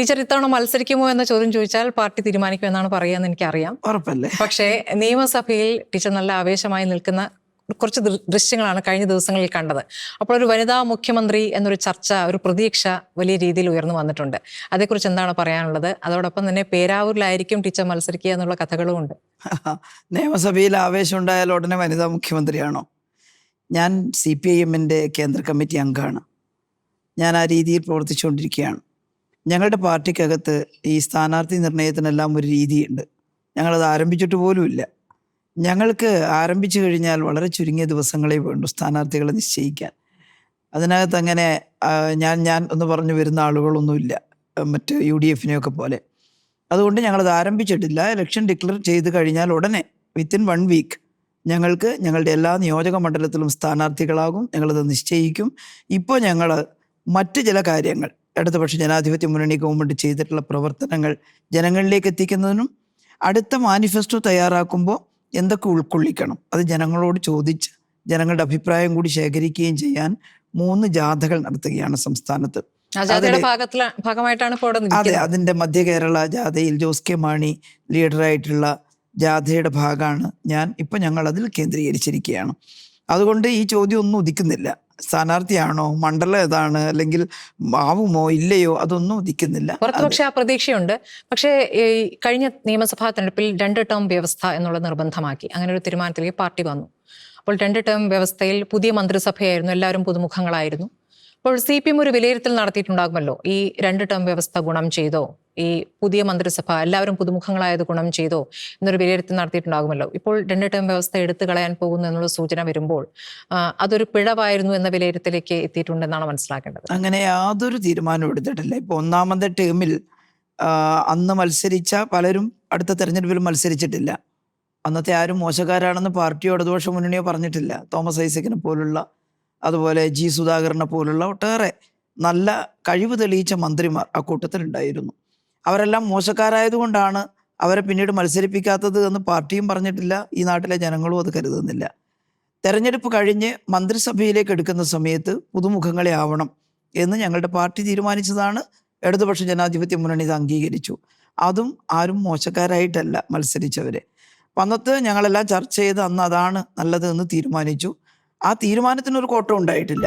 Teacher ഇത്തവണ മത്സരിക്കുമോ എന്ന ചോദ്യം ചോദിച്ചാൽ പാർട്ടി തീരുമാനിക്കുമെന്നാണ് എനിക്ക് എനിക്കറിയാം ഉറപ്പല്ലേ? പക്ഷേ നിയമസഭയിൽ ടീച്ചർ നല്ല ആവേശമായി നിൽക്കുന്ന കുറച്ച് ദൃശ്യങ്ങളാണ് കഴിഞ്ഞ ദിവസങ്ങളിൽ കണ്ടത്. അപ്പോൾ ഒരു വനിതാ മുഖ്യമന്ത്രി എന്നൊരു ചർച്ച ഒരു പ്രതീക്ഷ വലിയ രീതിയിൽ ഉയർന്നു വന്നിട്ടുണ്ട്. അതേക്കുറിച്ച് എന്താണ് പറയാനുള്ളത്? അതോടൊപ്പം തന്നെ പേരാവൂരിലായിരിക്കും ടീച്ചർ മത്സരിക്കുക എന്നുള്ള കഥകളും ഉണ്ട്. നിയമസഭയിൽ ആവേശം ഉണ്ടായാൽ ഉടനെ വനിതാ മുഖ്യമന്ത്രിയാണോ? ഞാൻ സി പി ഐ എമ്മിന്റെ കേന്ദ്ര കമ്മിറ്റി അംഗമാണ് ഞാൻ ആ രീതിയിൽ പ്രവർത്തിച്ചുകൊണ്ടിരിക്കുകയാണ്. ഞങ്ങളുടെ പാർട്ടിക്കകത്ത് ഈ സ്ഥാനാർത്ഥി നിർണയത്തിനെല്ലാം ഒരു രീതിയുണ്ട്. ഞങ്ങളത് ആരംഭിച്ചിട്ട് പോലുമില്ല ഞങ്ങൾക്ക് ആരംഭിച്ചു കഴിഞ്ഞാൽ വളരെ ചുരുങ്ങിയ ദിവസങ്ങളെ വേണ്ടു സ്ഥാനാർത്ഥികളെ നിശ്ചയിക്കാൻ. അതിനകത്ത് അങ്ങനെ ഞാൻ ഞാൻ എന്ന് പറഞ്ഞു വരുന്ന ആളുകളൊന്നുമില്ല മറ്റ് യു ഡി എഫിനെയൊക്കെ പോലെ. അതുകൊണ്ട് ഞങ്ങളത് ആരംഭിച്ചിട്ടില്ല. ഇലക്ഷൻ ഡിക്ലെയർ ചെയ്ത് കഴിഞ്ഞാൽ ഉടനെ വിത്തിൻ വൺ വീക്ക് ഞങ്ങൾക്ക് ഞങ്ങളുടെ എല്ലാ നിയോജക മണ്ഡലത്തിലും സ്ഥാനാർത്ഥികളാകും. ഞങ്ങളത് നിശ്ചയിക്കും. ഇപ്പോൾ ഞങ്ങൾ മറ്റ് ചില കാര്യങ്ങൾ ഇടതുപക്ഷ ജനാധിപത്യ മുന്നണി ഗവൺമെന്റ് ചെയ്തിട്ടുള്ള പ്രവർത്തനങ്ങൾ ജനങ്ങളിലേക്ക് എത്തിക്കുന്നതിനും അടുത്ത മാനിഫെസ്റ്റോ തയ്യാറാക്കുമ്പോൾ എന്തൊക്കെ ഉൾക്കൊള്ളിക്കണം? അത് ജനങ്ങളോട് ചോദിച്ച് ജനങ്ങളുടെ അഭിപ്രായം കൂടി ശേഖരിക്കുകയും ചെയ്യാൻ മൂന്ന് ജാഥകൾ നടത്തുകയാണ് സംസ്ഥാനത്ത്. ഭാഗമായിട്ടാണ് അതെ അതിന്റെ മധ്യ കേരള ജാഥയിൽ ജോസ് കെ മാണി ലീഡറായിട്ടുള്ള ജാഥയുടെ ഭാഗമാണ് ഞാൻ ഇപ്പൊ ഞങ്ങൾ അതിൽ കേന്ദ്രീകരിച്ചിരിക്കുകയാണ്. അതുകൊണ്ട് ഈ ചോദ്യം ഒന്നും ഉദിക്കുന്നില്ല. സ്ഥാനാർത്ഥിയാണോ മണ്ഡലം ഏതാണ് അല്ലെങ്കിൽ ആവുമോ ഇല്ലയോ അതൊന്നും ഉദിക്കുന്നില്ല. പുറത്ത് പക്ഷേ ആ പ്രതീക്ഷയുണ്ട്. പക്ഷേ ഈ കഴിഞ്ഞ നിയമസഭാ തെരഞ്ഞെടുപ്പിൽ രണ്ട് ടേം വ്യവസ്ഥ എന്നുള്ള നിർബന്ധമാക്കി. അങ്ങനെ ഒരു തീരുമാനത്തിലേക്ക് പാർട്ടി വന്നു. അപ്പോൾ രണ്ട് ടേം വ്യവസ്ഥയിൽ പുതിയ മന്ത്രിസഭയായിരുന്നു. എല്ലാവരും പുതുമുഖങ്ങളായിരുന്നു. അപ്പോൾ സി പി എം ഒരു വിലയിരുത്തൽ നടത്തിയിട്ടുണ്ടാകുമല്ലോ. ഈ രണ്ട് ടേം വ്യവസ്ഥ ഗുണം ചെയ്തോ ഈ പുതിയ മന്ത്രിസഭ എല്ലാവരും പുതുമുഖങ്ങളായത് ഗുണം ചെയ്തോ എന്നൊരു വിലയിരുത്തൽ നടത്തിയിട്ടുണ്ടാകുമല്ലോ. ഇപ്പോൾ രണ്ട് ടേം വ്യവസ്ഥ എടുത്തു കളയാൻ പോകുന്നു എന്നുള്ള സൂചന വരുമ്പോൾ അതൊരു പിഴവായിരുന്നു എന്ന വിലയിരുത്തലേക്ക് എത്തിയിട്ടുണ്ടെന്നാണ് മനസ്സിലാക്കേണ്ടത്. അങ്ങനെ യാതൊരു തീരുമാനവും എടുത്തിട്ടില്ല. ഇപ്പൊ ഒന്നാമത്തെ ടേമിൽ അന്ന് മത്സരിച്ച പലരും അടുത്ത തെരഞ്ഞെടുപ്പിൽ മത്സരിച്ചിട്ടില്ല. അന്നത്തെ ആരും മോശക്കാരാണെന്ന് പാർട്ടിയോ ഇടതുപക്ഷ മുന്നണിയോ പറഞ്ഞിട്ടില്ല. തോമസ് ഐസക്കിനെ പോലുള്ള അതുപോലെ ജി സുധാകരനെ പോലുള്ള ഒട്ടേറെ നല്ല കഴിവ് തെളിയിച്ച മന്ത്രിമാർ ആ കൂട്ടത്തിലുണ്ടായിരുന്നു. അവരെല്ലാം മോശക്കാരായതുകൊണ്ടാണ് അവരെ പിന്നീട് മത്സരിപ്പിക്കാത്തത് എന്ന് പാർട്ടിയും പറഞ്ഞിട്ടില്ല ഈ നാട്ടിലെ ജനങ്ങളും അത് കരുതുന്നില്ല. തെരഞ്ഞെടുപ്പ് കഴിഞ്ഞ് മന്ത്രിസഭയിലേക്ക് എടുക്കുന്ന സമയത്ത് പുതുമുഖങ്ങളെ ആവണം എന്ന് ഞങ്ങളുടെ പാർട്ടി തീരുമാനിച്ചതാണ്. ഇടതുപക്ഷ ജനാധിപത്യ മുന്നണി ഇത് അംഗീകരിച്ചു. അതും ആരും മോശക്കാരായിട്ടല്ല മത്സരിച്ചവരെ. അപ്പം ഞങ്ങളെല്ലാം ചർച്ച ചെയ്ത് അന്ന് അതാണ് നല്ലത് എന്ന് തീരുമാനിച്ചു. ആ തീരുമാനത്തിനൊരു കോട്ടം ഉണ്ടായിട്ടില്ല.